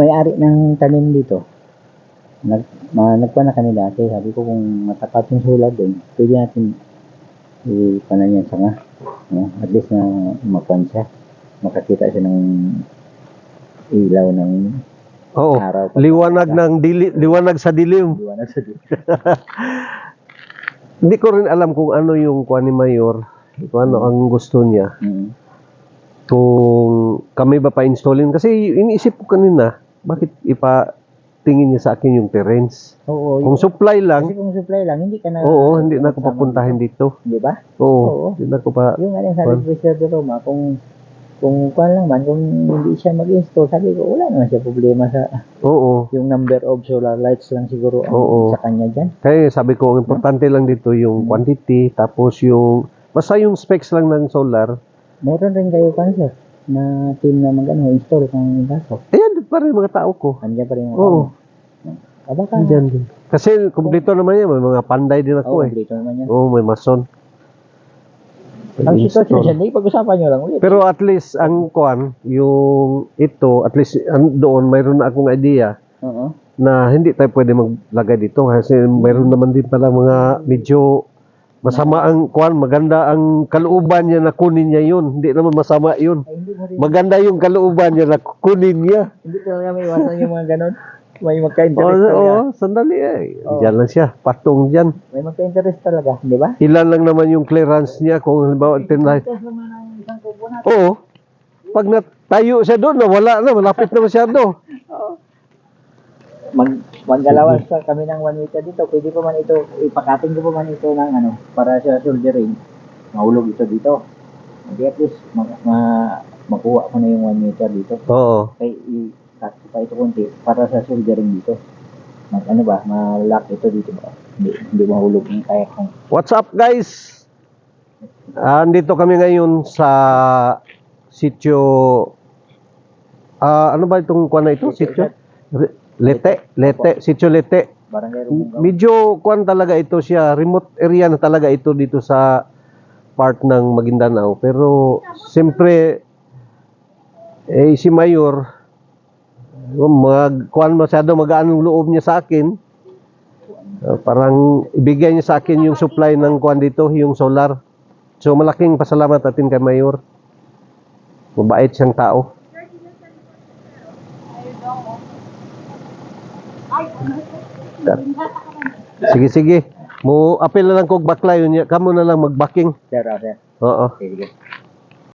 may-ari ng tanim dito, nag, ma, nagpa na kami dati. Sabi ko kung matapat yung solar doon, pwede natin ipanan yan sanga. No? At least na makuan siya. Makakita siya ng ilaw ng Oo. araw. Liwanag ng dili, liwanag sa dilim. Liwanag sa dito. Hindi ko rin alam kung ano yung kuha ni Mayor, kung ano ang gusto niya. Mm. Kung kami ba pa-installin. Kasi iniisip ko kanina, bakit ipa tingin niya sa akin yung terrains? Oo. Kung yun. supply Kasi lang, kung supply lang, hindi ka na... oo, hindi na ako papuntahin dito. Di ba? Oo, Oo. hindi na ako pa... Yung ano sabi ko Sir De Roma, kung kung kuan lang man, kung hindi siya mag-install, sabi ko, wala naman siya problema sa Oo. yung number of solar lights lang siguro ang Oo. sa kanya dyan. Kaya sabi ko, ang importante lang dito yung quantity, tapos yung... Basta yung specs lang ng solar, Meron rin kayo cancer na team na mag-ano, install ng gaso. ayan pa rin mga tao ko. Andiyan pa rin yung Oo. Ah, baka, Diyan din. Kasi kumpleto naman yan, may mga panday din Oo, ako eh. dito naman yan. Oo, may mason. Ang sitwasyon Install. siya, hindi pag-usapan nyo lang ulit. Pero at least ang kuan, yung ito, at least ang doon mayroon na akong idea Oo. na hindi tayo pwede maglagay dito kasi mayroon naman din pala mga medyo masama ang kuan, maganda ang kalooban niya na kunin niya yun. Hindi naman masama yun. Ay, hindi mo rin, Maganda yung kalooban niya na kunin niya. hindi talaga may iwasan yung mga ganon. May magka-interest talaga. oh, sandali eh. Oo. Diyan lang siya, patong diyan. May magka-interest talaga, di ba? Ilan lang naman yung clearance niya kung halimbawa tinay. Test naman ang isang kubo natin. Oo. Pag natayo siya doon, nawala na, malapit na masyado. Mag maggalawas sa kami ng 1 meter dito. Pwede pa man ito, ipakating ko pa man ito ng ano, para sa soldering. Mahulog ito dito. Hindi at least ma, ma, makuha ko na yung 1 meter dito. Oo. Kaya i-cut ko pa ito konti para sa soldering dito. Mag ano ba, ma-lock ito dito ba? Hindi, hindi mahulog yung kaya kong What's up guys? Ah, Andito kami ngayon sa sitio Ah, ano ba itong kuan na ito? Sitio? Lete, Lete, sitio Lete. barangay Rumungaw. Medyo kuan talaga ito siya, remote area na talaga ito dito sa part ng Maguindanao. Pero siyempre eh si Mayor mag kuan masyado magaan ang loob niya sa akin. Uh, parang ibigay niya sa akin yung supply ng kuan dito, yung solar. So malaking pasalamat natin kay Mayor. Mabait siyang tao. Sige, sige. Mo apel na lang kog baklay yun. Kamo na lang magbaking. Sir, sir. Oo. Sige.